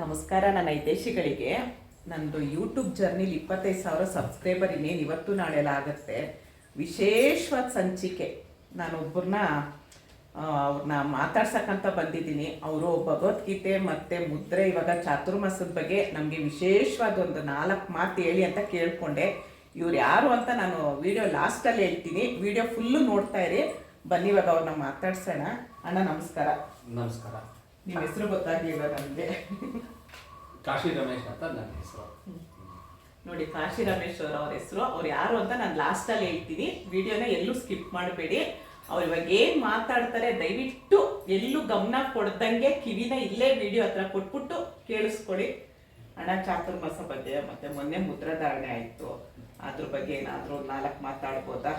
ನಮಸ್ಕಾರ, ನನ್ನ ಹಿತೈಷಿಗಳಿಗೆ ನಂದು ಯೂಟ್ಯೂಬ್ ಜರ್ನಿಲಿ ಇಪ್ಪತ್ತೈದು ಸಾವಿರ ಸಬ್ಸ್ಕ್ರೈಬರ್ ಇನ್ನೇನು ಇವತ್ತು ನಾಳೆಲ್ಲ ಆಗುತ್ತೆ. ವಿಶೇಷವಾದ ಸಂಚಿಕೆ. ನಾನೊಬ್ಬರನ್ನ ಅವ್ರನ್ನ ಮಾತಾಡ್ಸಕ್ಕಂತ ಬಂದಿದ್ದೀನಿ. ಅವರು ಭಗವದ್ಗೀತೆ ಮತ್ತು ಮುದ್ರೆ ಇವಾಗ ಚಾತುರ್ಮಾಸದ ಬಗ್ಗೆ ನಮಗೆ ವಿಶೇಷವಾದ ಒಂದು ನಾಲ್ಕು ಮಾತು ಹೇಳಿ ಅಂತ ಕೇಳಿಕೊಂಡೆ. ಇವ್ರು ಯಾರು ಅಂತ ನಾನು ವಿಡಿಯೋ ಲಾಸ್ಟಲ್ಲಿ ಹೇಳ್ತೀನಿ. ವಿಡಿಯೋ ಫುಲ್ಲು ನೋಡ್ತಾ ಇರಿ. ಬನ್ನಿ ಇವಾಗ ಅವ್ರನ್ನ ಮಾತಾಡ್ಸೋಣ. ಅಣ್ಣ, ನಮಸ್ಕಾರ. ನಮಸ್ಕಾರ. ನಿಮ್ಮ ಹೆಸರು ಗೊತ್ತಾಗ್ಲಿಲ್ಲ ನನಗೆ ಕಾಶಿ ರಮೇಶ್ ಅಂತ ನನ್ನ ಹೆಸರು. ನೋಡಿ ಕಾಶಿ ರಮೇಶ್ ಅವ್ರ ಅವ್ರ ಹೆಸರು. ಅವ್ರು ಯಾರು ಅಂತ ನಾನು ಲಾಸ್ಟಲ್ಲಿ ಹೇಳ್ತೀನಿ. ವಿಡಿಯೋನ ಎಲ್ಲೂ ಸ್ಕಿಪ್ ಮಾಡಬೇಡಿ. ಅವ್ರು ಇವಾಗ ಏನು ಮಾತಾಡ್ತಾರೆ ದಯವಿಟ್ಟು ಎಲ್ಲೂ ಗಮನ ಕೊಡ್ದಂಗೆ ಕಿವಿನ ಇಲ್ಲೇ ವಿಡಿಯೋ ಹತ್ರ ಕೊಟ್ಬಿಟ್ಟು ಕೇಳಿಸ್ಕೊಡಿ. ಹಣ ಚಾತುರ್ಮಾಸ ಬಗ್ಗೆ ಮತ್ತೆ ಮೊನ್ನೆ ಮುದ್ರಾಧಾರಣೆ ಆಯಿತು. ಅದ್ರ ಬಗ್ಗೆ ಏನಾದರೂ ನಾಲ್ಕು ಮಾತಾಡ್ಬೋದಾ?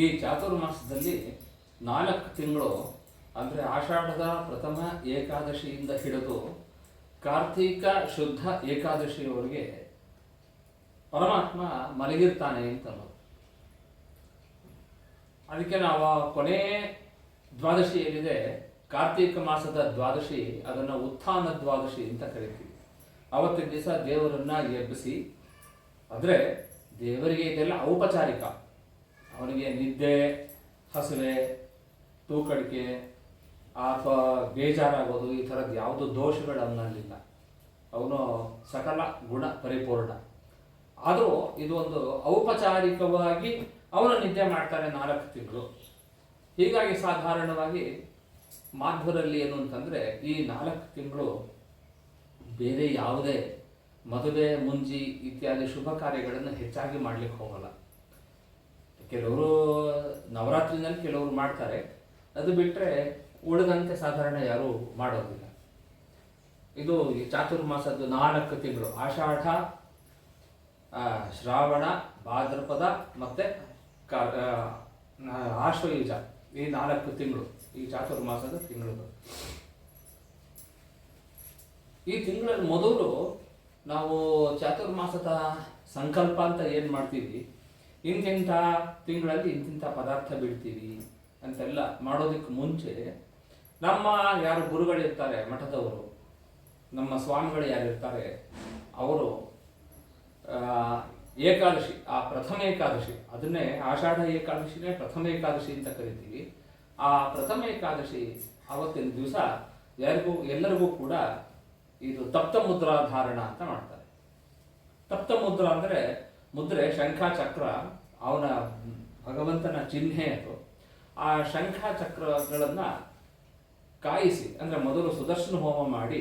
ಈ ಚಾತುರ್ಮಾಸದಲ್ಲಿ ನಾಲ್ಕು ತಿಂಗಳು, ಅಂದರೆ ಆಷಾಢದ ಪ್ರಥಮ ಏಕಾದಶಿಯಿಂದ ಹಿಡಿದು ಕಾರ್ತೀಕ ಶುದ್ಧ ಏಕಾದಶಿಯವರೆಗೆ ಪರಮಾತ್ಮ ಮಲಗಿರ್ತಾನೆ ಅಂತ ಅದಕ್ಕೆ ನಾವು ಕೊನೆ ದ್ವಾದಶಿ ಏನಿದೆ ಕಾರ್ತೀಕ ಮಾಸದ ದ್ವಾದಶಿ, ಅದನ್ನು ಉತ್ಥಾನ ದ್ವಾದಶಿ ಅಂತ ಕರಿತೀವಿ. ಅವತ್ತಿನ ದಿವಸ ದೇವರನ್ನ ಎಬ್ಬಿಸಿ ಅಂದರೆ ದೇವರಿಗೆ ಇದೆಲ್ಲ ಔಪಚಾರಿಕ. ಅವನಿಗೆ ನಿದ್ದೆ, ಹಸಿವೆ, ತೂಕಡಿಕೆ ಅಥವಾ ಬೇಜಾರಾಗೋದು, ಈ ಥರದ್ದು ಯಾವುದು ದೋಷಗಳು ಅವನಲ್ಲಿಲ್ಲ ಅವನು ಸಕಲ ಗುಣ ಪರಿಪೂರ್ಣ. ಆದರೂ ಇದು ಒಂದು ಔಪಚಾರಿಕವಾಗಿ ಅವನು ನಿದ್ದೆ ಮಾಡ್ತಾರೆ ನಾಲ್ಕು ತಿಂಗಳು. ಹೀಗಾಗಿ ಸಾಧಾರಣವಾಗಿ ಮಾಧ್ವರಲ್ಲಿ ಏನು ಅಂತಂದರೆ ಈ ನಾಲ್ಕು ತಿಂಗಳು ಬೇರೆ ಯಾವುದೇ ಮದುವೆ, ಮುಂಜಿ ಇತ್ಯಾದಿ ಶುಭ ಕಾರ್ಯಗಳನ್ನು ಹೆಚ್ಚಾಗಿ ಮಾಡಲಿಕ್ಕೆ ಹೋಗಲ್ಲ. ಕೆಲವರು ನವರಾತ್ರಿನಲ್ಲಿ ಕೆಲವರು ಮಾಡ್ತಾರೆ. ಅದು ಬಿಟ್ಟರೆ ಉಳಿದಂತೆ ಸಾಧಾರಣ ಯಾರು ಮಾಡೋದಿಲ್ಲ. ಇದು ಈ ಚಾತುರ್ಮಾಸದ್ದು ನಾಲ್ಕು ತಿಂಗಳು. ಆಷಾಢ ಶ್ರಾವಣ, ಭಾದ್ರಪದ ಮತ್ತೆ ಕ ಆಶ್ವಯುಜ. ಈ ನಾಲ್ಕು ತಿಂಗಳು, ಈ ಚಾತುರ್ಮಾಸದ ತಿಂಗಳು ಈ ತಿಂಗಳಲ್ಲಿ ಮೊದಲು ನಾವು ಚಾತುರ್ಮಾಸದ ಸಂಕಲ್ಪ ಅಂತ ಏನು ಮಾಡ್ತೀವಿ? ಇಂತಿಂಥ ತಿಂಗಳಲ್ಲಿ ಇಂತಿಂಥ ಪದಾರ್ಥ ಬಿಡ್ತೀವಿ ಅಂತೆಲ್ಲ ಮಾಡೋದಕ್ಕೆ ಮುಂಚೆ ನಮ್ಮ ಯಾರು ಗುರುಗಳಿರ್ತಾರೆ ಮಠದವರು, ನಮ್ಮ ಸ್ವಾಮಿಗಳು ಯಾರಿರ್ತಾರೆ ಅವರು ಏಕಾದಶಿ, ಆ ಪ್ರಥಮ ಏಕಾದಶಿ, ಅದನ್ನೇ ಆಷಾಢ ಏಕಾದಶಿನೇ ಪ್ರಥಮ ಏಕಾದಶಿ ಅಂತ ಕರಿತೀವಿ. ಆ ಪ್ರಥಮ ಏಕಾದಶಿ ಅವತ್ತಿನ ದಿವಸ ಯಾರಿಗೂ, ಎಲ್ಲರಿಗೂ ಕೂಡ ಇದು ತಪ್ತ ಮುದ್ರಾ ಧಾರಣ ಅಂತ ಮಾಡ್ತಾರೆ. ತಪ್ತ ಮುದ್ರ ಅಂದ್ರೆ ಮುದ್ರೆ ಶಂಖ ಚಕ್ರ ಅವನ ಭಗವಂತನ ಚಿಹ್ನೆ ಅದು. ಆ ಶಂಖ ಚಕ್ರಗಳನ್ನು ಕಾಯಿಸಿ, ಅಂದ್ರೆ ಮೊದಲು ಸುದರ್ಶನ ಹೋಮ ಮಾಡಿ,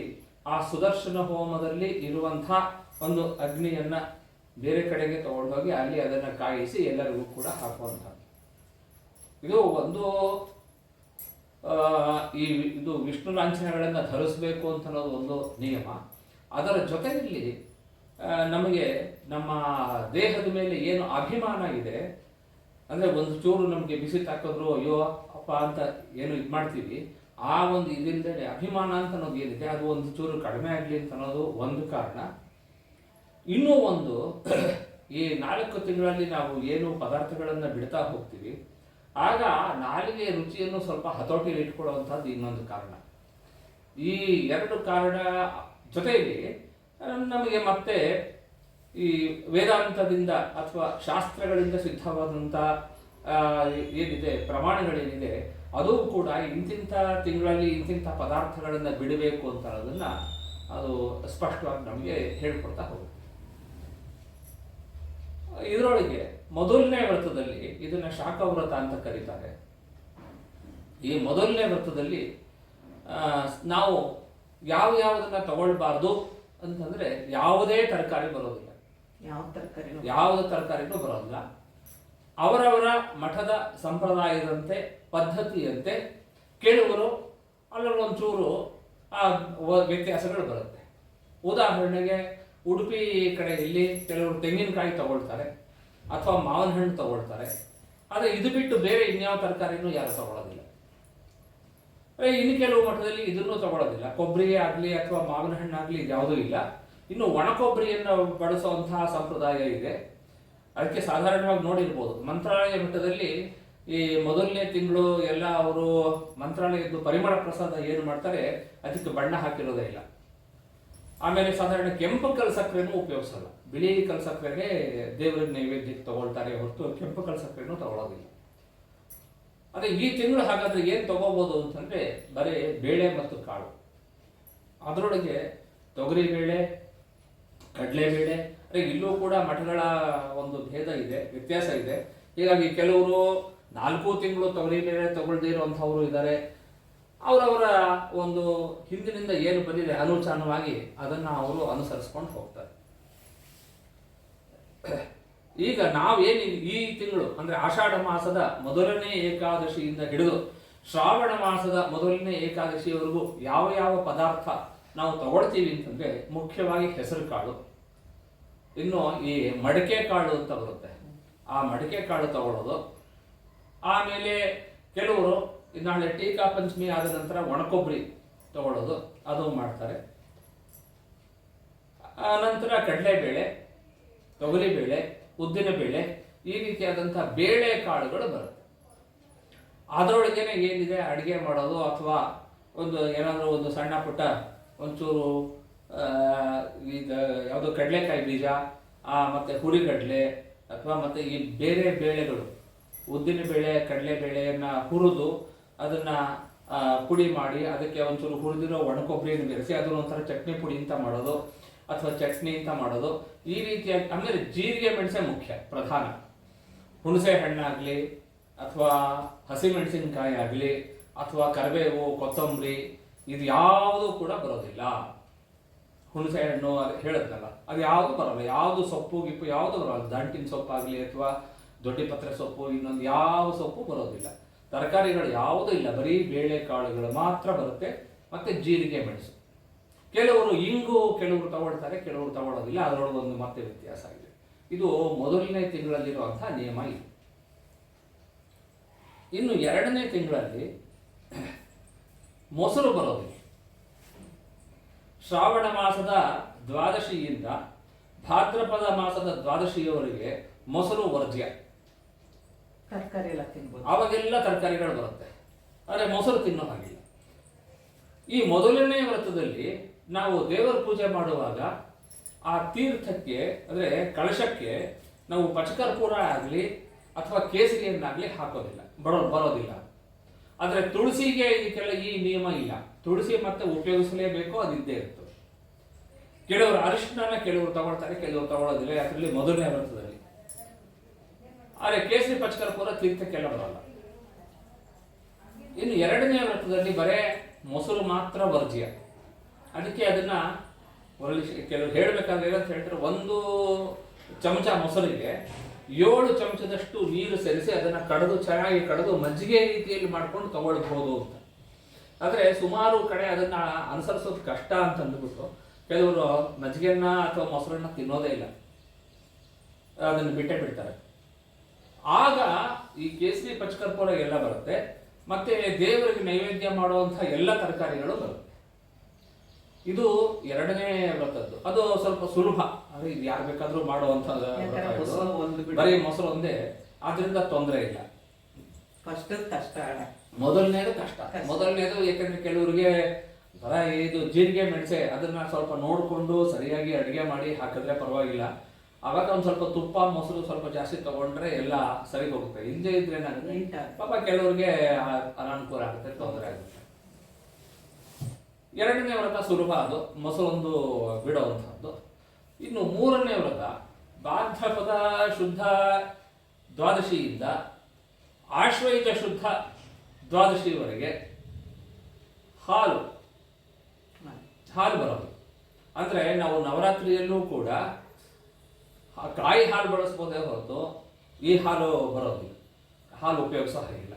ಆ ಸುದರ್ಶನ ಹೋಮದಲ್ಲಿ ಇರುವಂಥ ಒಂದು ಅಗ್ನಿಯನ್ನು ಬೇರೆ ಕಡೆಗೆ ತಗೊಂಡೋಗಿ ಅಲ್ಲಿ ಅದನ್ನ ಕಾಯಿಸಿ ಎಲ್ಲರಿಗೂ ಕೂಡ ಹಾಕುವಂಥದ್ದು. ಇದು ಒಂದು ಈ ಇದು ವಿಷ್ಣು ಲಾಂಛನಗಳನ್ನು ಧರಿಸಬೇಕು ಅಂತ ಒಂದು ನಿಯಮ. ಅದರ ಜೊತೆಯಲ್ಲಿ ನಮಗೆ ನಮ್ಮ ದೇಹದ ಮೇಲೆ ಏನು ಅಭಿಮಾನ ಇದೆ, ಅಂದ್ರೆ ಒಂದು ಚೂರು ನಮಗೆ ಬಿಸಿ ತಾಕಿದ್ರು, ಅಯ್ಯೋ, ಅಪ್ಪ ಅಂತ ಏನು ಇದು ಮಾಡ್ತೀವಿ, ಆ ಒಂದು ಇದರಿಂದಲೇ ಅಭಿಮಾನ ಅಂತ ಅನ್ನೋದು ಏನಿದೆ, ಅದು ಒಂದು ಚೂರು ಕಡಿಮೆ ಆಗಲಿ ಅಂತ ಅನ್ನೋದು ಒಂದು ಕಾರಣ. ಇನ್ನೂ ಒಂದು, ಈ ನಾಲ್ಕು ತಿಂಗಳಲ್ಲಿ ನಾವು ಏನು ಪದಾರ್ಥಗಳನ್ನು ಬಿಡ್ತಾ ಹೋಗ್ತೀವಿ, ಆಗ ನಾಲಿಗೆ ರುಚಿಯನ್ನು ಸ್ವಲ್ಪ ಹತೋಟಿಯಲ್ಲಿ ಇಟ್ಕೊಳ್ಳುವಂಥದ್ದು ಇನ್ನೊಂದು ಕಾರಣ. ಈ ಎರಡು ಕಾರಣ ಜೊತೆಯಲ್ಲಿ ನಮಗೆ ಮತ್ತೆ ಈ ವೇದಾಂತದಿಂದ ಅಥವಾ ಶಾಸ್ತ್ರಗಳಿಂದ ಸಿದ್ಧವಾದಂಥ ಆ, ಏನಿದೆ ಪ್ರಮಾಣಗಳೇನಿದೆ ಅದು ಕೂಡ ಇಂತಿಂಥ ತಿಂಗಳಲ್ಲಿ ಇಂತಿಂಥ ಪದಾರ್ಥಗಳನ್ನು ಬಿಡಬೇಕು ಅಂತ ಅದನ್ನ ಅದು ಸ್ಪಷ್ಟವಾಗಿ ನಮಗೆ ಹೇಳ್ಕೊಡ್ತಾ ಹೋಗುತ್ತೆ. ಇದರೊಳಗೆ ಮೊದಲನೇ ವ್ರತದಲ್ಲಿ ಇದನ್ನ ಶಾಖವ್ರತ ಅಂತ ಕರೀತಾರೆ. ಈ ಮೊದಲನೇ ವ್ರತದಲ್ಲಿ ನಾವು ಯಾವ ಯಾವುದನ್ನ ತಗೊಳ್ಬಾರ್ದು ಅಂತಂದ್ರೆ ಯಾವುದೇ ತರಕಾರಿ ಬರೋದಿಲ್ಲ. ಯಾವುದೇ ತರಕಾರಿನೂ ಬರೋದಿಲ್ಲ. ಅವರವರ ಮಠದ ಸಂಪ್ರದಾಯದಂತೆ, ಪದ್ಧತಿಯಂತೆ ಕೆಲವರು ಅಲ್ಲಲ್ಲಿ ಒಂಚೂರು, ಆ ವ್ಯತ್ಯಾಸಗಳು ಬರುತ್ತೆ. ಉದಾಹರಣೆಗೆ, ಉಡುಪಿ ಕಡೆಯಲ್ಲಿ ಕೆಲವರು ತೆಂಗಿನಕಾಯಿ ತಗೊಳ್ತಾರೆ, ಅಥವಾ ಮಾವಿನ ಹಣ್ಣು ತಗೊಳ್ತಾರೆ. ಆದರೆ ಇದು ಬಿಟ್ಟು ಬೇರೆ ಇನ್ಯಾವ ತರಕಾರಿನೂ ಯಾರು ತಗೊಳ್ಳೋದಿಲ್ಲ ಇನ್ನು ಕೆಲವು ಮಠದಲ್ಲಿ ಇದನ್ನು ತಗೊಳ್ಳೋದಿಲ್ಲ ಕೊಬ್ಬರಿ ಆಗಲಿ ಅಥವಾ ಮಾವಿನ ಹಣ್ಣಾಗಲಿ ಯಾವುದೂ ಇಲ್ಲ. ಇನ್ನು ಒಣಕೊಬ್ಬರಿಯನ್ನು ಬಳಸುವಂತಹ ಸಂಪ್ರದಾಯ ಇದೆ. ಅದಕ್ಕೆ ಸಾಧಾರಣವಾಗಿ ನೋಡಿರ್ಬೋದು. ಮಂತ್ರಾಲಯ ಮಟ್ಟದಲ್ಲಿ ಈ ಮೊದಲನೇ ತಿಂಗಳು ಎಲ್ಲ ಅವರು ಮಂತ್ರಾಲಯದ್ದು ಪರಿಮಳ ಪ್ರಸಾದ ಏನು ಮಾಡ್ತಾರೆ, ಅದಕ್ಕೆ ಬಣ್ಣ ಹಾಕಿರೋದೇ ಇಲ್ಲ. ಆಮೇಲೆ ಸಾಧಾರಣ ಕೆಂಪು ಕಲ್ ಸಕ್ಕರೆನೂ ಉಪಯೋಗಿಸಲ್ಲ. ಬಿಳಿ ಕಲಸಕ್ರೆಗೆ ದೇವರ ನೈವೇದ್ಯಕ್ಕೆ ತಗೊಳ್ತಾರೆ ಹೊರತು ಕೆಂಪು ಕಲ್ ಸಕ್ಕರೆನೂ ತಗೊಳ್ಳೋದಿಲ್ಲ ಅದೇ ಈ ತಿಂಗಳು ಹಾಗಾದ್ರೆ ಏನು ತಗೋಬೋದು ಅಂತಂದ್ರೆ ಬರೀ ಬೇಳೆ ಮತ್ತು ಕಾಳು. ಅದರೊಳಗೆ ತೊಗರಿ ಬೇಳೆ ಕಡಲೆಬೇಳೆ ಇಲ್ಲೂ ಕೂಡ ಮಠಗಳ ಒಂದು ಭೇದ ಇದೆ, ವ್ಯತ್ಯಾಸ ಇದೆ. ಹೀಗಾಗಿ ಕೆಲವರು ನಾಲ್ಕು ತಿಂಗಳು ತೊಗರಿ ಬೇಳೆ ತಗೊಳ್ದೇ ಇರುವಂಥವರು ಇದ್ದಾರೆ. ಅವರವರ ಒಂದು ಹಿಂದಿನಿಂದ ಏನು ಬಂದಿದೆ ಅನುಚಾನವಾಗಿ ಅದನ್ನ ಅವರು ಅನುಸರಿಸ್ಕೊಂಡು ಹೋಗ್ತಾರೆ. ಈಗ ನಾವೇನು ಈ ತಿಂಗಳು, ಅಂದ್ರೆ ಆಷಾಢ ಮಾಸದ ಮೊದಲನೇ ಏಕಾದಶಿಯಿಂದ ಹಿಡಿದು ಶ್ರಾವಣ ಮಾಸದ ಮೊದಲನೇ ಏಕಾದಶಿಯವರೆಗೂ ಯಾವ ಯಾವ ಪದಾರ್ಥ ನಾವು ತಗೊಳ್ತೀವಿ ಅಂತಂದ್ರೆ ಮುಖ್ಯವಾಗಿ ಹೆಸರು ಕಾಳು. ಇನ್ನು ಈ ಮಡಿಕೆ ಕಾಳು ಅಂತ ಬರುತ್ತೆ. ಆ ಮಡಿಕೆ ಕಾಳು ತಗೊಳ್ಳೋದು. ಆಮೇಲೆ ಕೆಲವರು ನಾಳೆ ಟೀಕಾ ಪಂಚಮಿ ಆದ ನಂತರ ಒಣಕೊಬ್ಬರಿ ತಗೊಳ್ಳೋದು. ಅದು ಮಾಡ್ತಾರೆ. ಆ ನಂತರ ಕಡಲೆಬೇಳೆ, ತೊಗರಿಬೇಳೆ, ಉದ್ದಿನಬೇಳೆ, ಈ ರೀತಿಯಾದಂಥ ಬೇಳೆ ಕಾಳುಗಳು ಬರುತ್ತೆ. ಅದರೊಳಗೇನೆ ಏನಿದೆ? ಅಡುಗೆ ಮಾಡೋದು ಅಥವಾ ಒಂದು ಏನಾದರೂ ಒಂದು ಸಣ್ಣ ಪುಟ್ಟ ಒಂಚೂರು ಇದು ಯಾವುದು ಕಡಲೆಕಾಯಿ ಬೀಜ ಮತ್ತು ಹುರಿಗಡಲೆ, ಅಥವಾ ಮತ್ತೆ ಈ ಬೇರೆ ಬೇಳೆಗಳು. ಉದ್ದಿನ ಬೇಳೆ, ಕಡಲೆ ಬೇಳೆಯನ್ನ ಹುರಿದು ಅದನ್ನ ಪುಡಿ ಮಾಡಿ ಅದಕ್ಕೆ ಒಂಚೂರು ಹುರಿದಿರೋ ಒಣಕೊಬ್ಬರಿಯನ್ನು ಬೆರೆಸಿ ಅದನ್ನ ಒಂಥರ ಚಟ್ನಿ ಪುಡಿ ಅಂತ ಮಾಡೋದು, ಅಥವಾ ಚಟ್ನಿ ಅಂತ ಮಾಡೋದು. ಈ ರೀತಿಯಾಗಿ ಅಂದ್ರೆ ಜೀರಿಗೆ ಮೆಣಸೆ ಮುಖ್ಯ, ಪ್ರಧಾನ. ಹುಣಸೆ ಹಣ್ಣಾಗ್ಲಿ, ಅಥವಾ ಹಸಿಮೆಣಸಿನಕಾಯಿ ಆಗಲಿ, ಅಥವಾ ಕರಿಬೇವು, ಕೊತ್ತಂಬರಿ ಇದು ಯಾವುದು ಕೂಡ ಬರೋದಿಲ್ಲ. ಹುಣಸೆ ಹಣ್ಣು ಅದು ಹೇಳಿದ್ನಲ್ಲ, ಅದು ಯಾವುದು ಬರಲ್ಲ. ಯಾವುದು ಸೊಪ್ಪು ಗಿಪ್ಪು ಯಾವುದು ಬರಲ್ಲ. ದಂಟಿನ ಸೊಪ್ಪಾಗಲಿ ಅಥವಾ ದೊಡ್ಡಿಪತ್ರೆ ಸೊಪ್ಪು, ಇನ್ನೊಂದು ಯಾವ ಸೊಪ್ಪು ಬರೋದಿಲ್ಲ. ತರಕಾರಿಗಳು ಯಾವುದೂ ಇಲ್ಲ. ಬರೀ ಬೇಳೆ ಕಾಳುಗಳು ಮಾತ್ರ ಬರುತ್ತೆ. ಮತ್ತೆ ಜೀರಿಗೆ ಮೆಣಸು. ಕೆಲವರು ಇಂಗು ಕೆಲವರು ತಗೊಳ್ತಾರೆ, ಕೆಲವರು ತಗೊಳ್ಳೋದಿಲ್ಲ. ಅದರೊಳಗೆ ಒಂದು ಮತ್ತೆ ವ್ಯತ್ಯಾಸ ಆಗಿದೆ ಇದು ಮೊದಲನೇ ತಿಂಗಳಲ್ಲಿರುವಂತಹ ನಿಯಮ ಇದು. ಇನ್ನು ಎರಡನೇ ತಿಂಗಳಲ್ಲಿ ಮೊಸರು ಬರೋದಿಲ್ಲ ಶ್ರಾವಣ ಮಾಸದ ದ್ವಾದಶಿಯಿಂದ ಭಾದ್ರಪದ ಮಾಸದ ದ್ವಾದಶಿಯವರೆಗೆ ಮೊಸರು ವರ್ಜ್ಯ. ತರಕಾರಿ ಎಲ್ಲ ತಿನ್ಬೋದು. ಆವಾಗೆಲ್ಲ ತರಕಾರಿಗಳು ಬರುತ್ತೆ. ಆದರೆ ಮೊಸರು ತಿನ್ನೋ ಹಾಗಿಲ್ಲ. ಈ ಮೊದಲನೇ ವ್ರತದಲ್ಲಿ ನಾವು ದೇವರ ಪೂಜೆ ಮಾಡುವಾಗ ಆ ತೀರ್ಥಕ್ಕೆ ಅಂದರೆ ಕಳಶಕ್ಕೆ ನಾವು ಪಚಕರ್ಪೂರ ಆಗಲಿ ಅಥವಾ ಕೇಸರಿಯನ್ನಾಗಲಿ ಹಾಕೋದಿಲ್ಲ. ಬರೋ ಬರೋದಿಲ್ಲ. ಆದರೆ ತುಳಸಿಗೆ ಇದಕ್ಕೆಲ್ಲ ಈ ನಿಯಮ ಇಲ್ಲ. ತುಳಸಿ ಮತ್ತೆ ಉಪಯೋಗಿಸಲೇಬೇಕು ಅದಿದ್ದೇ ಇರ್ತದೆ ಕೆಲವರು ಅರಿಶಿನ ಕೆಲವರು ತಗೊಳ್ತಾರೆ, ಕೆಲವರು ತಗೊಳ್ಳೋದಿಲ್ಲ ಅದರಲ್ಲಿ ಮೊದಲನೇ ವ್ರತದಲ್ಲಿ ಆದರೆ ಕೇಸರಿ ಪಚಕರ್ಪೂರ ತೀರ್ಥಕ್ಕೆಲ್ಲ ಬರಲ್ಲ ಇನ್ನು ಎರಡನೇ ವ್ರತದಲ್ಲಿ ಬರೇ ಮೊಸರು ಮಾತ್ರ ವರ್ಜ್ಯ. ಅದಕ್ಕೆ ಅದನ್ನ ಕೆಲವರು ಹೇಳ್ಬೇಕಾದ್ರೆ ಏನಂತ ಹೇಳ್ತಾರೆ, ಒಂದು ಚಮಚ ಮೊಸರಿಗೆ ಏಳು ಚಮಚದಷ್ಟು ನೀರು ಸೇರಿಸಿ ಅದನ್ನು ಕಡದು ಚೆನ್ನಾಗಿ ಕಡದು ಮಜ್ಜಿಗೆ ರೀತಿಯಲ್ಲಿ ಮಾಡ್ಕೊಂಡು ತಗೊಳ್ಬಹುದು ಅಂತ. ಆದರೆ ಸುಮಾರು ಕಡೆ ಅದನ್ನ ಅನುಸರಿಸೋದು ಕಷ್ಟ ಅಂತ ಅಂದ್ಬಿಟ್ಟು ಕೆಲವರು ಮಜ್ಜಿಗೆಯನ್ನ ಅಥವಾ ಮೊಸರನ್ನ ತಿನ್ನೋದೇ ಇಲ್ಲ. ಅದನ್ನು ಬಿಟ್ಟೆ ಬಿಡ್ತಾರೆ. ಆಗ ಈ ಕೇಸರಿ ಪಚ್ಚಕರ್ಪೂರ ಎಲ್ಲ ಬರುತ್ತೆ. ಮತ್ತೆ ದೇವರಿಗೆ ನೈವೇದ್ಯ ಮಾಡುವಂಥ ಎಲ್ಲ ತರಕಾರಿಗಳು ಬರುತ್ತೆ. ಇದು ಎರಡನೇ ವ್ರತದ್ದು. ಅದು ಸ್ವಲ್ಪ ಸುಲಭ. ಅಂದ್ರೆ ಇದು ಯಾರು ಬೇಕಾದ್ರೂ ಮಾಡುವಂತ. ಬರೀ ಮೊಸರು ಒಂದೇ. ಆದ್ರಿಂದ ತೊಂದರೆ ಇಲ್ಲ. ಫಸ್ಟ್ ಕಷ್ಟ ಮೊದಲನೇದು ಕಷ್ಟ. ಮೊದಲನೇದು ಯಾಕಂದ್ರೆ ಕೆಲವರಿಗೆ ಬರ ಇದು ಜೀರಿಗೆ ಮೆಣಸೆ ಅದನ್ನ ಸ್ವಲ್ಪ ನೋಡಿಕೊಂಡು ಸರಿಯಾಗಿ ಅಡುಗೆ ಮಾಡಿ ಹಾಕಿದ್ರೆ ಪರವಾಗಿಲ್ಲ. ಅವಾಗ ಒಂದ್ ಸ್ವಲ್ಪ ತುಪ್ಪ ಮೊಸರು ಸ್ವಲ್ಪ ಜಾಸ್ತಿ ತಗೊಂಡ್ರೆ ಎಲ್ಲ ಸರಿ ಹೋಗುತ್ತೆ. ಹಿಂದೆ ಇದ್ರೆ ಪಾಪ ಕೆಲವರಿಗೆ ಅನಾನುಕೂಲ ಆಗುತ್ತೆ ತೊಂದರೆ ಆಗುತ್ತೆ. ಎರಡನೇ ವ್ರತ ಸುಲಭ ಅದು ಮೊಸರೊಂದು ಬಿಡುವಂಥದ್ದು. ಇನ್ನು ಮೂರನೇ ವ್ರತ ಬಾಧ್ಯಪದ ಶುದ್ಧ ದ್ವಾದಶಿಯಿಂದ ಆಶ್ವಯುಜ ಶುದ್ಧ ದ್ವಾದಶಿವರೆಗೆ ಹಾಲು ಹಾಲು ಬರೋದು. ಅಂದರೆ ನಾವು ನವರಾತ್ರಿಯಲ್ಲೂ ಕೂಡ ಕಾಯಿ ಹಾಲು ಬಳಸ್ಬೋದೇ ಹೊರತು ಈ ಹಾಲು ಬರೋದಿಲ್ಲ. ಹಾಲು ಉಪಯೋಗಿಸೋ ಹಾಗಿಲ್ಲ.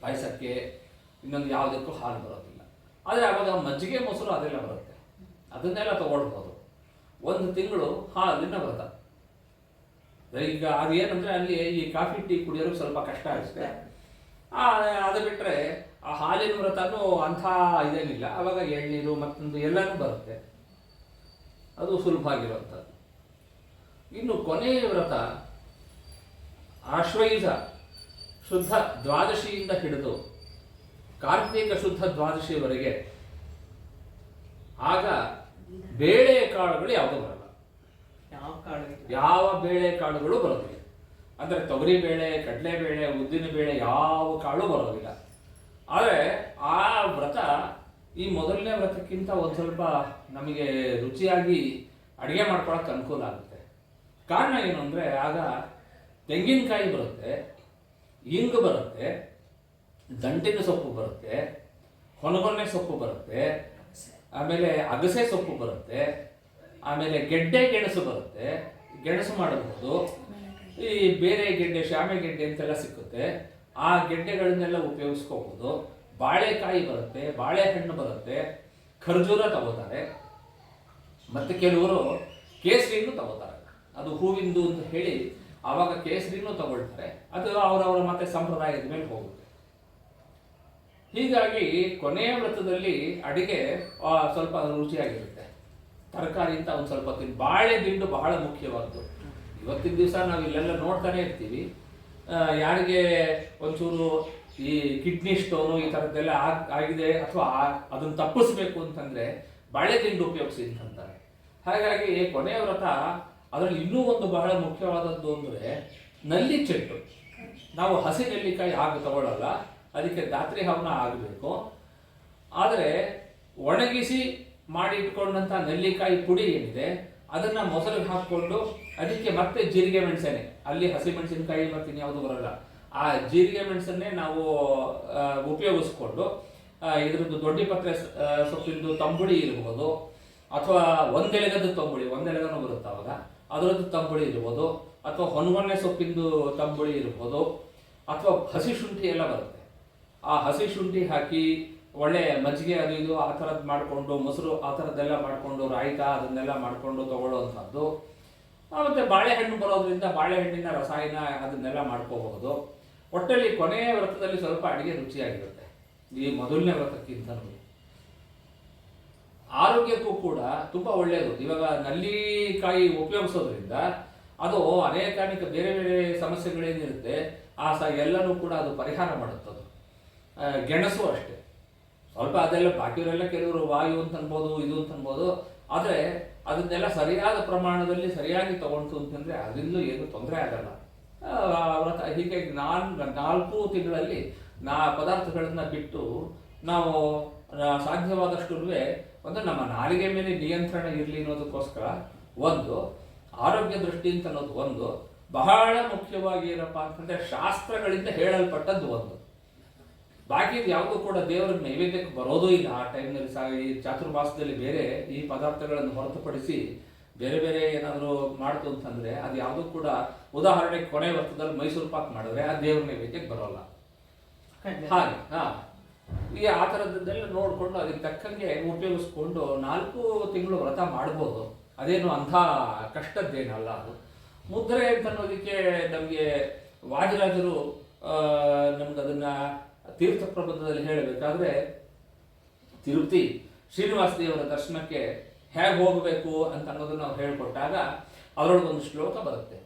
ಪಾಯಸಕ್ಕೆ ಇನ್ನೊಂದು ಯಾವುದಕ್ಕೂ ಹಾಲು ಬರೋದಿಲ್ಲ. ಆದರೆ ಆವಾಗ ಮಜ್ಜಿಗೆ ಮೊಸರು ಅದೆಲ್ಲ ಬರುತ್ತೆ. ಅದನ್ನೆಲ್ಲ ತಗೊಳ್ಬೋದು. ಒಂದು ತಿಂಗಳು ಹಾಲಿನ ವ್ರತ. ಈಗ ಅದು ಏನಂದರೆ ಅಲ್ಲಿ ಈ ಕಾಫಿ ಟೀ ಕುಡಿಯೋರು ಸ್ವಲ್ಪ ಕಷ್ಟ ಆ, ಅದು ಬಿಟ್ಟರೆ ಆ ಹಾಲಿನ ವ್ರತನೂ ಅಂಥ ಇದೇನಿಲ್ಲ. ಆವಾಗ ಎಳ್ನೀರು ಮತ್ತೊಂದು ಎಲ್ಲನೂ ಬರುತ್ತೆ. ಅದು ಸುಲಭ ಆಗಿರುವಂಥದ್ದು ಇನ್ನು ಕೊನೆಯ ವ್ರತ ಆಶ್ವಯುಧ ಶುದ್ಧ ದ್ವಾದಶಿಯಿಂದ ಹಿಡಿದು ಕಾರ್ತೀಕ ಶುದ್ಧ ದ್ವಾದಶಿಯವರೆಗೆ ಆಗ ಬೇಳೆ ಕಾಳುಗಳು ಯಾವುದೂ ಬರಲ್ಲ. ಯಾವ ಕಾಳು ಯಾವ ಬೇಳೆ ಕಾಳುಗಳು ಬರೋದಿಲ್ಲ. ಅಂದ್ರೆ ತೊಗರಿ ಬೇಳೆ ಕಡಲೆ ಬೇಳೆ ಉದ್ದಿನ ಬೇಳೆ ಯಾವ ಕಾಳು ಬರೋದಿಲ್ಲ. ಆದರೆ ಆ ವ್ರತ ಈ ಮೊದಲನೇ ವ್ರತಕ್ಕಿಂತ ಒಂದು ಸ್ವಲ್ಪ ನಮಗೆ ರುಚಿಯಾಗಿ ಅಡುಗೆ ಮಾಡ್ಕೊಳಕ್ಕೆ ಅನುಕೂಲ ಆಗುತ್ತೆ. ಕಾರಣ ಏನು ಅಂದರೆ ಆಗ ತೆಂಗಿನಕಾಯಿ ಬರುತ್ತೆ ಇಂಗು ಬರುತ್ತೆ ದಂಟಿನ ಸೊಪ್ಪು ಬರುತ್ತೆ ಹೊನಗೊನ್ನೆ ಸೊಪ್ಪು ಬರುತ್ತೆ, ಆಮೇಲೆ ಅಗಸೆ ಸೊಪ್ಪು ಬರುತ್ತೆ, ಆಮೇಲೆ ಗೆಡ್ಡೆ ಗೆಣಸು ಬರುತ್ತೆ. ಗೆಣಸು ಮಾಡಬಹುದು. ಈ ಬೇರೆ ಗೆಡ್ಡೆ, ಶ್ಯಾಮೆ ಗೆಡ್ಡೆ ಅಂತೆಲ್ಲ ಸಿಕ್ಕುತ್ತೆ. ಆ ಗೆಡ್ಡೆಗಳನ್ನೆಲ್ಲ ಉಪಯೋಗಿಸ್ಕೋಬಹುದು. ಬಾಳೆಕಾಯಿ ಬರುತ್ತೆ, ಬಾಳೆಹಣ್ಣು ಬರುತ್ತೆ, ಖರ್ಜೂರ ತಗೋತಾರೆ. ಮತ್ತೆ ಕೆಲವರು ಕೇಸರಿನೂ ತಗೋತಾರೆ. ಅದು ಹೂವಿಂದು ಅಂತ ಹೇಳಿ ಆವಾಗ ಕೇಸರಿನೂ ತಗೊಳ್ತಾರೆ. ಅದು ಅವರವರ ಮತ್ತೆ ಸಂಪ್ರದಾಯದ ಮೇಲೆ ಹೋಗುತ್ತೆ. ಹೀಗಾಗಿ ಕೊನೆಯ ವ್ರತದಲ್ಲಿ ಅಡಿಗೆ ಸ್ವಲ್ಪ ರುಚಿಯಾಗಿರುತ್ತೆ. ತರಕಾರಿ ಅಂತ ಒಂದು ಸ್ವಲ್ಪ ತಿನ್, ಬಾಳೆ ದಿಂಡು ಬಹಳ ಮುಖ್ಯವಾದ್ದು. ಇವತ್ತಿನ ದಿವಸ ನಾವು ಇಲ್ಲೆಲ್ಲ ನೋಡ್ತಾನೆ ಇರ್ತೀವಿ. ಯಾರಿಗೆ ಒಂಚೂರು ಈ ಕಿಡ್ನಿ ಸ್ಟೋನು ಈ ಥರದ್ದೆಲ್ಲ ಆಗ್- ಆಗಿದೆ ಅಥವಾ ಅದನ್ನು ತಪ್ಪಿಸ್ಬೇಕು ಅಂತಂದರೆ ಬಾಳೆ ದಿಂಡು ಉಪಯೋಗಿಸಿ ಅಂತಂತಾರೆ. ಹಾಗಾಗಿ ಕೊನೆಯ ವ್ರತ ಅದರಲ್ಲಿ ಇನ್ನೂ ಒಂದು ಬಹಳ ಮುಖ್ಯವಾದದ್ದು ಅಂದರೆ ನಲ್ಲಿ ಚೆಟ್ಟು ನಾವು ಹಸಿ ನೆಲ್ಲಿಕಾಯಿ ಆಗ ತಗೊಳ್ಳಲ್ಲ ಅದಕ್ಕೆ ದಾತ್ರಿ ಹವನ ಆಗಬೇಕು. ಆದರೆ ಒಣಗಿಸಿ ಮಾಡಿ ಇಟ್ಕೊಂಡಂಥ ನೆಲ್ಲಿಕಾಯಿ ಪುಡಿ ಏನಿದೆ, ಅದನ್ನ ಮೊಸರಿಗೆ ಹಾಕ್ಕೊಂಡು ಅದಕ್ಕೆ ಮತ್ತೆ ಜೀರಿಗೆ ಮೆಣಸೇನೆ ಅಲ್ಲಿ ಹಸಿ ಮೆಣಸಿನಕಾಯಿ ಮತ್ತೆ ಇನ್ಯಾವುದು ಬರಲ್ಲ. ಆ ಜೀರಿಗೆ ಮೆಣಸನ್ನೇ ನಾವು ಉಪಯೋಗಿಸ್ಕೊಂಡು ಇದರದ್ದು ದೊಡ್ಡ ಪತ್ರೆ ಸೊಪ್ಪಿಂದು ತಂಬುಳಿ ಇರ್ಬೋದು. ಅಥವಾ ಒಂದೆಲೆಗದ್ದು ತಂಬುಳಿ, ಒಂದೆಲೆಗನೂ ಬರುತ್ತೆ ಅವಾಗ? ಅದರದ್ದು ತಂಬುಳಿ ಇರ್ಬೋದು. ಅಥವಾ ಹೊನ್ಗೊನ್ನೆ ಸೊಪ್ಪಿಂದು ತಂಬುಳಿ ಇರ್ಬೋದು. ಅಥವಾ ಹಸಿ ಶುಂಠಿ ಎಲ್ಲ ಬರುತ್ತೆ. ಆ ಹಸಿ ಶುಂಠಿ ಹಾಕಿ ಒಳ್ಳೆ ಮಜ್ಜಿಗೆ ಅದು ಇದು ಆ ಥರದ್ದು ಮಾಡಿಕೊಂಡು, ಮೊಸರು ಆ ಥರದ್ದೆಲ್ಲ ಮಾಡಿಕೊಂಡು, ರಾಯಿತ ಅದನ್ನೆಲ್ಲ ಮಾಡಿಕೊಂಡು ತಗೊಳ್ಳೋವಂಥದ್ದು. ಮತ್ತು ಬಾಳೆಹಣ್ಣು ಬರೋದ್ರಿಂದ ಬಾಳೆಹಣ್ಣಿನ ರಸಾಯನ ಅದನ್ನೆಲ್ಲ ಮಾಡ್ಕೋಬಹುದು. ಒಟ್ಟಲ್ಲಿ ಕೊನೆಯ ವ್ರತದಲ್ಲಿ ಸ್ವಲ್ಪ ಅಡುಗೆ ರುಚಿಯಾಗಿರುತ್ತೆ. ಈ ಮೊದಲನೇ ವ್ರತಕ್ಕಿಂತ ಆರೋಗ್ಯಕ್ಕೂ ಕೂಡ ತುಂಬ ಒಳ್ಳೆಯದು ಇವಾಗ ನಲ್ಲಿಕಾಯಿ ಉಪಯೋಗಿಸೋದ್ರಿಂದ ಅದು ಅನೇಕ ಅನೇಕ ಬೇರೆ ಬೇರೆ ಸಮಸ್ಯೆಗಳೇನಿರುತ್ತೆ, ಆ ಸ ಎಲ್ಲನೂ ಕೂಡ ಅದು ಪರಿಹಾರ ಮಾಡುತ್ತದು. ಗೆಣಸು ಅಷ್ಟೇ. ಸ್ವಲ್ಪ ಅದೆಲ್ಲ ಬಾಕಿಯವರೆಲ್ಲ ಕೆಲವರು ವಾಯು ಅಂತ ಅನ್ಬೋದು, ಇದು ಅಂತ ಅನ್ಬೋದು. ಆದರೆ ಅದನ್ನೆಲ್ಲ ಸರಿಯಾದ ಪ್ರಮಾಣದಲ್ಲಿ ಸರಿಯಾಗಿ ತಗೊಳ್ತು ಅಂತಂದ್ರೆ ಅದರಿಂದ ಏನು ತೊಂದರೆ ಆಗಲ್ಲ. ಹೀಗಾಗಿ ನಾನ್, ನಾಲ್ಕು ತಿಂಗಳಲ್ಲಿ ನಾ ಪದಾರ್ಥಗಳನ್ನು ಬಿಟ್ಟು ನಾವು ಸಾಧ್ಯವಾದಷ್ಟು ಒಂದು ನಮ್ಮ ನಾಲಿಗೆ ಮೇಲೆ ನಿಯಂತ್ರಣ ಇರಲಿ ಅನ್ನೋದಕ್ಕೋಸ್ಕರ ಒಂದು, ಆರೋಗ್ಯ ದೃಷ್ಟಿ ಅಂತ ಅನ್ನೋದು ಒಂದು, ಬಹಳ ಮುಖ್ಯವಾಗಿ ಏನಪ್ಪಾ ಅಂತಂದ್ರೆ ಶಾಸ್ತ್ರಗಳಿಂದ ಹೇಳಲ್ಪಟ್ಟದ್ದು ಒಂದು. ಬಾಕಿ ಯಾವುದೂ ಕೂಡ ದೇವರ ನೈವೇದ್ಯಕ್ಕೆ ಬರೋದೂ ಇಲ್ಲ. ಆ ಟೈಮ್ನಲ್ಲಿ ಸಹ ಈ ಚಾತುರ್ಮಾಸದಲ್ಲಿ ಬೇರೆ ಈ ಪದಾರ್ಥಗಳನ್ನು ಹೊರತುಪಡಿಸಿ ಬೇರೆ ಬೇರೆ ಏನಾದರೂ ಮಾಡ್ತು ಅಂತಂದರೆ ಅದು ಯಾವುದೂ ಕೂಡ ಉದಾಹರಣೆಗೆ ಕೊನೆ ವರ್ಷದಲ್ಲಿ ಮೈಸೂರು ಪಾಕ್ ಮಾಡಿದ್ರೆ ಆ ದೇವ್ರ ನೈವೇದ್ಯಕ್ಕೆ ಬರೋಲ್ಲ. ಹಾಗೆ ಹಾ. ಈ ಆ ಥರದ್ದೆಲ್ಲ ನೋಡಿಕೊಂಡು ಅದಕ್ಕೆ ತಕ್ಕಂಗೆ ಉಪಯೋಗಿಸ್ಕೊಂಡು ನಾಲ್ಕು ತಿಂಗಳು ವ್ರತ ಮಾಡ್ಬೋದು. ಅದೇನು ಅಂಥ ಕಷ್ಟದ್ದೇನಲ್ಲ ಅದು. ಮುದ್ರೆ ಅಂತ ಅನ್ನೋದಕ್ಕೆ ನಮಗೆ ವಾಜರಾಜರು ನಮ್ಗೆ ಅದನ್ನ ತೀರ್ಥ ಪ್ರಬಂಧದಲ್ಲಿ ಹೇಳಬೇಕಾದ್ರೆ, ತಿರುಪತಿ ಶ್ರೀನಿವಾಸ ದೇವರ ದರ್ಶನಕ್ಕೆ ಹೇಗೆ ಹೋಗಬೇಕು ಅಂತ ಅನ್ನೋದನ್ನು ನಾವು ಹೇಳಿಕೊಟ್ಟಾಗ ಅವರೊಳಗೊಂದು ಶ್ಲೋಕ ಬರುತ್ತೆ.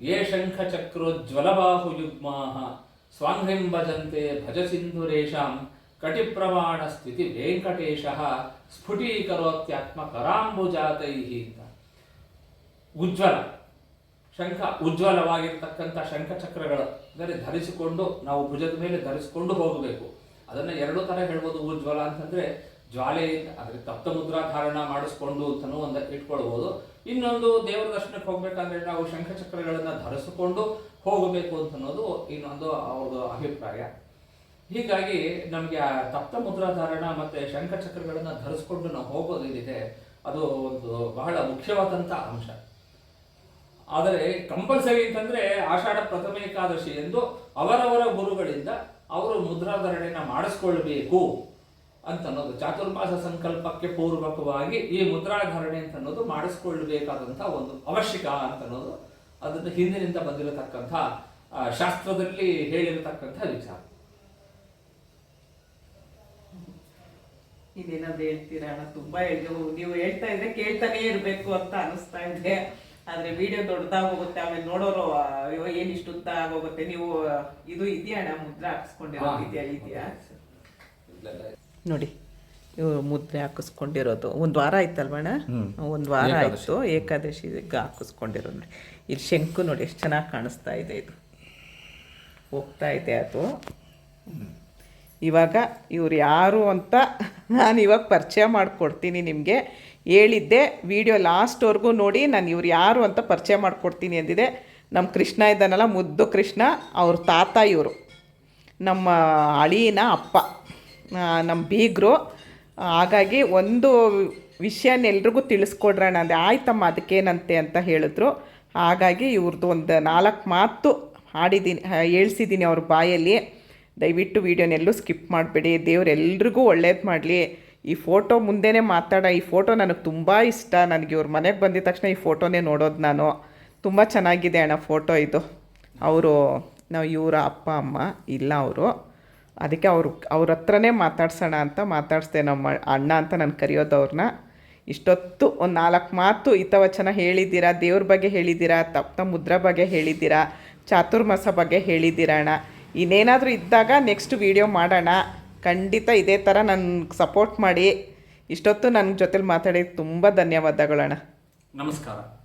ಯೇ ಶಂಖ ಚಕ್ರೋಜ್ವಲಬಾಹು ಯುಗ್ಮಾಹ, ಸ್ವಾಂಘ್ರಿಂ ಭಜಂತೆ ಭಜ ಸಿಂಧುರೇಶಾಂ ಕಟಿ ಪ್ರಮಾಣ ಸ್ಥಿತಿ ವೆಂಕಟೇಶ, ಸ್ಫುಟೀಕರೋತ್ಯಾತ್ಮ ಕರಾಂಬುಜಾತೈ ಅಂತ. ಉಜ್ವಲ. ಶಂಖ ಉಜ್ವಲವಾಗಿರ್ತಕ್ಕಂಥ ಶಂಖಚಕ್ರಗಳ ಅಂದರೆ ಧರಿಸಿಕೊಂಡು ನಾವು ಭುಜದ ಮೇಲೆ ಧರಿಸಿಕೊಂಡು ಹೋಗಬೇಕು. ಅದನ್ನು ಎರಡು ಥರ ಹೇಳ್ಬೋದು ಉಜ್ವಲ ಅಂತಂದರೆ ಜ್ವಾಲೆ ಅಂದರೆ ತಪ್ತ ಮುದ್ರಾ ಧಾರಣ ಮಾಡಿಸ್ಕೊಂಡು ಅಂತನೂ ಒಂದು ಇಟ್ಕೊಳ್ಬೋದು. ಇನ್ನೊಂದು ದೇವರ ದರ್ಶನಕ್ಕೆ ಹೋಗ್ಬೇಕಂದ್ರೆ ನಾವು ಶಂಖಚಕ್ರಗಳನ್ನ ಧರಿಸಿಕೊಂಡು ಹೋಗಬೇಕು ಅಂತ ಅನ್ನೋದು ಇನ್ನೊಂದು ಅವ್ರದ್ದು ಅಭಿಪ್ರಾಯ. ಹೀಗಾಗಿ ನಮಗೆ ಆ ತಪ್ತ ಮುದ್ರಾ ಧಾರಣ ಮತ್ತೆ ಶಂಖಚಕ್ರಗಳನ್ನ ಧರಿಸ್ಕೊಂಡು ನಾವು ಹೋಗೋದೇನಿದೆ ಅದು ಒಂದು ಬಹಳ ಮುಖ್ಯವಾದಂಥ ಅಂಶ. ಆದರೆ ಕಂಪಲ್ಸರಿ ಅಂತಂದ್ರೆ ಆಷಾಢ ಪ್ರಥಮ ಏಕಾದಶಿ ಎಂದು ಅವರವರ ಗುರುಗಳಿಂದ ಅವರು ಮುದ್ರಾಧರಣೆಯನ್ನ ಮಾಡಿಸ್ಕೊಳ್ಬೇಕು ಅಂತ ಅನ್ನೋದು ಚಾತುರ್ಮಾಸ ಸಂಕಲ್ಪಕ್ಕೆ ಪೂರ್ವಕವಾಗಿ ಈ ಮುದ್ರಾಧರಣೆ ಅಂತ ಅನ್ನೋದು ಮಾಡಿಸ್ಕೊಳ್ಬೇಕಾದಂಥ ಒಂದು ಅವಶ್ಯಕ ಅಂತ ಅನ್ನೋದು ಅದನ್ನು ಹಿಂದಿನಿಂದ ಬಂದಿರತಕ್ಕಂಥ ಶಾಸ್ತ್ರದಲ್ಲಿ ಹೇಳಿರತಕ್ಕಂಥ ವಿಚಾರ. ಇನ್ನೇನಾದ್ರು ಹೇಳ್ತೀರಾ? ಅಣ್ಣ, ತುಂಬಾ ಹೇಳಿದೆವು ನೀವು ಹೇಳ್ತಾ ಇದ್ರೆ ಕೇಳ್ತಾನೆ ಇರ್ಬೇಕು ಅಂತ ಅನಿಸ್ತಾ ಇದೆ. ಆದ್ರೆ ವಿಡಿಯೋ ದೊಡ್ಡದಾಗೋಗುತ್ತೆ ಆಮೇಲೆ ನೋಡೋರು ಅಯ್ಯೋ ಏನ್ ಇಷ್ಟು ಉದ್ದ ಆಗೋಗುತ್ತೆ. ನೀವು ಇದು ಇದೆಯಾ ಅಣ್ಣ? ಮುದ್ರೆ ಹಾಕಿಸ್ಕೊಂಡಿರೋ ಇದೆಯಾ ಇದೆಯಾ? ನೋಡಿ ಇವರು ಮುದ್ರೆ ಹಾಕಿಸ್ಕೊಂಡಿರೋದು. ಒಂದು ವಾರ ಆಯ್ತಲ್ವಣ ಒಂದು ವಾರ ಆಯಿತು ಏಕಾದಶಿಗೆ ಹಾಕಿಸ್ಕೊಂಡಿರೋದು ನೋಡಿ. ಇಲ್ಲಿ ಶಂಕು ನೋಡಿ ಎಷ್ಟು ಚೆನ್ನಾಗಿ ಕಾಣಿಸ್ತಾ ಇದೆ ಇದು. ಹೋಗ್ತಾ ಇದೆ ಅದು. ಇವಾಗ ಇವ್ರು ಯಾರು ಅಂತ ನಾನು ಇವಾಗ ಪರಿಚಯ ಮಾಡಿಕೊಡ್ತೀನಿ ನಿಮಗೆ. ಹೇಳಿದ್ದೆ. ವಿಡಿಯೋ ಲಾಸ್ಟ್ವರೆಗೂ ನೋಡಿ, ನಾನು ಇವ್ರು ಯಾರು ಅಂತ ಪರಿಚಯ ಮಾಡಿಕೊಡ್ತೀನಿ ಅಂದಿದೆ. ನಮ್ಮ ಕೃಷ್ಣ ಇದ್ದಾನಲ್ಲ, ಮುದ್ದು ಕೃಷ್ಣ, ಅವ್ರ ತಾತ ಇವರು. ನಮ್ಮ ಅಳಿನ ಅಪ್ಪ ನಮ್ಮ ಬೀಗರು. ಹಾಗಾಗಿ ಒಂದು ವಿಷಯನ ಎಲ್ರಿಗೂ ತಿಳಿಸ್ಕೊಡ್ರಣ ಅಂದೆ. ಆಯ್ತಮ್ಮ, ಅದಕ್ಕೇನಂತೆ? ಅಂತ ಹೇಳಿದ್ರು. ಹಾಗಾಗಿ ಇವ್ರದ್ದು ಒಂದು ನಾಲ್ಕು ಮಾತು ಹಾಡಿದ್ದೀನಿ ಹೇಳ್ಸಿದ್ದೀನಿ ಅವ್ರ ಬಾಯಲ್ಲಿ. ದಯವಿಟ್ಟು ವೀಡಿಯೋನೆಲ್ಲೂ ಸ್ಕಿಪ್ ಮಾಡಬೇಡಿ. ದೇವರೆಲ್ರಿಗೂ ಒಳ್ಳೇದು ಮಾಡಲಿ. ಈ ಫೋಟೋ ಮುಂದೆನೇ ಮಾತಾಡ, ಈ ಫೋಟೋ ನನಗೆ ತುಂಬ ಇಷ್ಟ. ನನಗೆ ಇವ್ರ ಮನೆಗೆ ಬಂದಿದ ತಕ್ಷಣ ಈ ಫೋಟೋನೇ ನೋಡೋದು ನಾನು. ತುಂಬ ಚೆನ್ನಾಗಿದೆ ಅಣ್ಣ ಫೋಟೋ ಇದು. ಅವರು, ನಾವು ಇವರ ಅಪ್ಪ, ಅಮ್ಮ, ಇಲ್ಲ ಅವರು. ಅದಕ್ಕೆ ಅವರು, ಅವ್ರ ಹತ್ರನೇ ಮಾತಾಡ್ಸೋಣ ಅಂತ ಮಾತಾಡಿಸ್ದೆ ನಮ್ಮ ಅಣ್ಣ ಅಂತ ನಾನು ಕರೆಯೋದು ಅವ್ರನ್ನ ಇಷ್ಟೊತ್ತು ಒಂದು ನಾಲ್ಕು ಮಾತು ಹಿತವಚನ ಹೇಳಿದ್ದೀರಾ? ದೇವ್ರ ಬಗ್ಗೆ ಹೇಳಿದ್ದೀರಾ? ತಪ್ಪ ಮುದ್ರ ಬಗ್ಗೆ ಹೇಳಿದ್ದೀರಾ? ಚಾತುರ್ಮಾಸ ಬಗ್ಗೆ ಹೇಳಿದ್ದೀರಾ ಅಣ್ಣ? ಇನ್ನೇನಾದರೂ ಇದ್ದಾಗ ನೆಕ್ಸ್ಟ್ ವೀಡಿಯೋ ಮಾಡೋಣ. ಖಂಡಿತ ಇದೇ ಥರ ನಾನು ಸಪೋರ್ಟ್ ಮಾಡಿ. ಇಷ್ಟೊತ್ತು ನನ್ನ ಜೊತೆಲಿ ಮಾತಾಡಿ ತುಂಬ ಧನ್ಯವಾದಗಳಣ್ಣ. ನಮಸ್ಕಾರ.